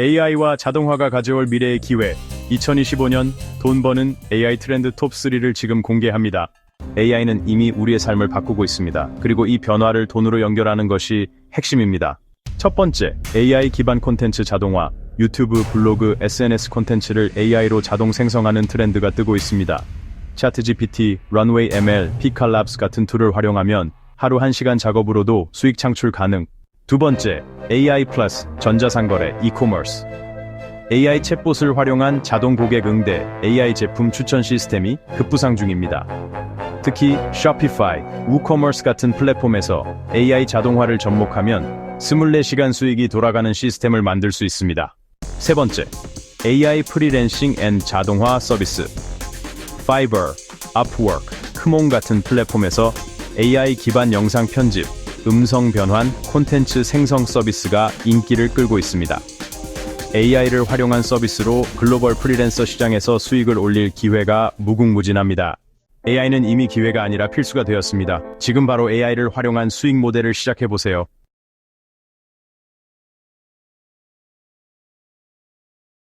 AI와 자동화가 가져올 미래의 기회. 2025년 돈 버는 AI 트렌드 톱 3를 지금 공개합니다. AI는 이미 우리의 삶을 바꾸고 있습니다. 그리고 이 변화를 돈으로 연결하는 것이 핵심입니다. 첫 번째, AI 기반 콘텐츠 자동화. 유튜브, 블로그, SNS 콘텐츠를 AI로 자동 생성하는 트렌드가 뜨고 있습니다. 차트GPT, 런웨이 ML, 피칼labs 같은 툴을 활용하면 하루 1시간 작업으로도 수익 창출 가능. 두 번째, AI 플러스 전자상거래 이코머스. AI 챗봇을 활용한 자동 고객 응대 AI 제품 추천 시스템이 급부상 중입니다. 특히 쇼피파이, 우커머스 같은 플랫폼에서 AI 자동화를 접목하면 24시간 수익이 돌아가는 시스템을 만들 수 있습니다. 세 번째, AI 프리랜싱 앤 자동화 서비스. 파이버, 업워크, 크몽 같은 플랫폼에서 AI 기반 영상 편집, 음성 변환, 콘텐츠 생성 서비스가 인기를 끌고 있습니다. AI를 활용한 서비스로 글로벌 프리랜서 시장에서 수익을 올릴 기회가 무궁무진합니다. AI는 이미 기회가 아니라 필수가 되었습니다. 지금 바로 AI를 활용한 수익 모델을 시작해보세요.